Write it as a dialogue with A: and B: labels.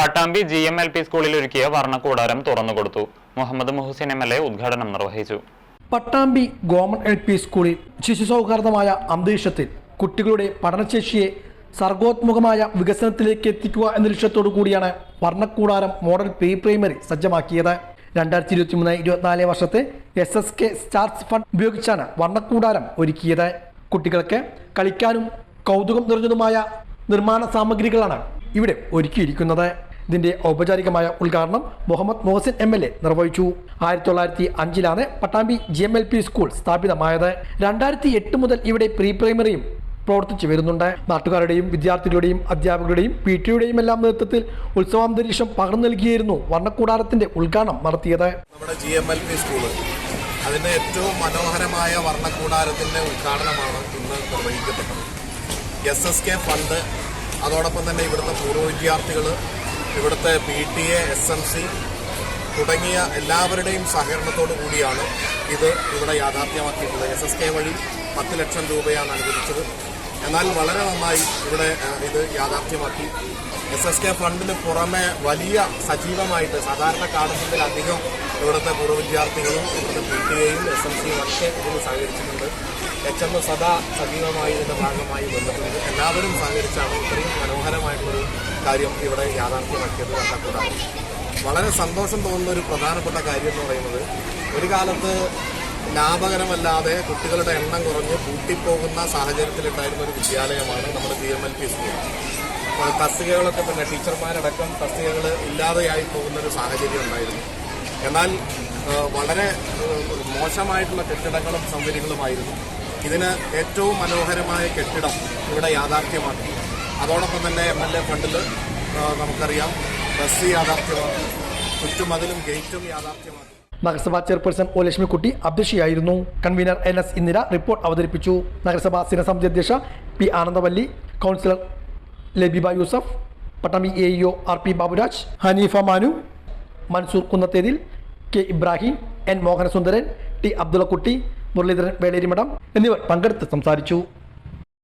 A: Pattambi G M L P സ്കൂളിൽ ഒരുക്കിയ വർണക്കൂടാരം തുറന്നുകൊടുത്തു Muhammad Muhsin M L A ഉദ്ഘാടനം നിർവഹിച്ചു.
B: പട്ടാമ്പി ഗവൺമെന്റ് എൽ പി സ്കൂളിൽ ശിശു സൗഹാർദ്ദമായ അന്തരീക്ഷത്തിൽ കുട്ടികളുടെ പഠനശേഷിയെ സർഗോത്മുഖമായ വികസനത്തിലേക്ക് എത്തിക്കുക എന്ന ലക്ഷ്യത്തോടു കൂടിയാണ് വർണക്കൂടാരം മോഡൽ പ്രീ പ്രൈമറി സജ്ജമാക്കിയത്. രണ്ടായിരത്തി ഇരുപത്തി മൂന്ന് ഇരുപത്തിനാല് വർഷത്തെ S S K STARS fund ഉപയോഗിച്ചാണ് വർണക്കൂടാരം ഒരുക്കിയത്. കുട്ടികൾക്ക് കളിക്കാനും കൗതുകം നിറഞ്ഞതുമായ നിർമ്മാണ സാമഗ്രികളാണ് ഇവിടെ ഒരുക്കിയിരിക്കുന്നത്. ഇതിന്റെ ഔപചാരികമായ ഉദ്ഘാടനം Muhammad Mohsin M L A നിർവഹിച്ചു. ആയിരത്തി തൊള്ളായിരത്തി അഞ്ചിലാണ് Pattambi G M L P school സ്ഥാപിതമായത്. രണ്ടായിരത്തി എട്ട് മുതൽ ഇവിടെ പ്രീ പ്രൈമറിയും പ്രവർത്തിച്ചു വരുന്നുണ്ട്. നാട്ടുകാരുടെയും വിദ്യാർത്ഥികളുടെയും അധ്യാപകരുടെയും പി ടിയുടെയും എല്ലാം നേതൃത്വത്തിൽ ഉത്സവാന്തരീക്ഷം പകർന്നു നൽകിയായിരുന്നു വർണക്കൂടാരത്തിന്റെ ഉദ്ഘാടനം നടത്തിയത്.
C: നമ്മുടെ ജി എം എൽ പി അതിന്റെ ഏറ്റവും മനോഹരമായ വർണക്കൂടാരത്തിന്റെ ഉദ്ഘാടനമാണ് ഇന്ന് നിർവഹിക്കപ്പെട്ടത്. എസ് എസ് കെ ഫണ്ട് അതോടൊപ്പം തന്നെ ഇവിടുത്തെ പൂർവ വിദ്യാർത്ഥികൾ ഇവിടുത്തെ P T A S M C തുടങ്ങിയ എല്ലാവരുടെയും സഹകരണത്തോടു കൂടിയാണ് ഇത് ഇവിടെ യാഥാർത്ഥ്യമാക്കിയിട്ടുള്ളത്. എസ് എസ് കെ വഴി പത്ത് ലക്ഷം രൂപയാണ് അനുവദിച്ചത്. എന്നാൽ വളരെ നന്നായി ഇവിടെ ഇത് യാഥാർത്ഥ്യമാക്കി. എസ് എസ് കെ ഫണ്ടിന് പുറമെ വലിയ സജീവമായിട്ട് സാധാരണ കാണുന്നതിലധികം ഇവിടുത്തെ പൂർവ വിദ്യാർത്ഥികളും ഇവിടുത്തെ പി ടി എയും എസ് എം സിയും ഒക്കെ ഇതിന് സഹകരിച്ചിട്ടുണ്ട്. എച്ച് എം സദാ സജീവമായി ഇതിന്റെ ഭാഗമായി ബന്ധപ്പെട്ടത് എല്ലാവരും സഹകരിച്ചാണ് ഇത്രയും മനോഹരമായിട്ടുള്ളൊരു കാര്യം ഇവിടെ യാഥാർത്ഥ്യമാക്കിയത് കണ്ടക്കൂടാതെ വളരെ സന്തോഷം തോന്നുന്ന ഒരു പ്രധാനപ്പെട്ട കാര്യം എന്ന് പറയുന്നത് ഒരു കാലത്ത് ലാഭകരമല്ലാതെ കുട്ടികളുടെ എണ്ണം കുറഞ്ഞ് പൂട്ടിപ്പോകുന്ന സാഹചര്യത്തിലുണ്ടായിരുന്ന ഒരു വിദ്യാലയമാണ് നമ്മുടെ G M L P school തസ്തികകളൊക്കെ തന്നെ ടീച്ചർമാരടക്കം തസ്തികകൾ ഇല്ലാതെയായി പോകുന്ന ഒരു സാഹചര്യം ഉണ്ടായിരുന്നു. എന്നാൽ വളരെ മോശമായിട്ടുള്ള കെട്ടിടങ്ങളും സൗകര്യങ്ങളുമായിരുന്നു. ഇതിന് ഏറ്റവും മനോഹരമായ കെട്ടിടം ഇവിടെ യാഥാർത്ഥ്യമാക്കി അതോടൊപ്പം തന്നെ എം എൽ എ ഫണ്ടിൽ നമുക്കറിയാം ബസ് യാഥാർത്ഥ്യമാക്കി ചുറ്റുമതിലും ഗേറ്റും യാഥാർത്ഥ്യമാക്കി
B: നഗരസഭാ chairperson O Lakshmikutty അധ്യക്ഷയായിരുന്നു. Convener N S Indira report അവതരിപ്പിച്ചു. നഗരസഭാ സ്ഥിരസമിതി അധ്യക്ഷ P Anandavalli councillor Labiba Yusuf Pattambi A EO R P Baburaj Hanifa Manu Mansoor Kunnathethil K Ibrahim N Mohanasundaran T Abdullakutty Muraleedharan Velerimadom എന്നിവർ പങ്കെടുത്ത് സംസാരിച്ചു.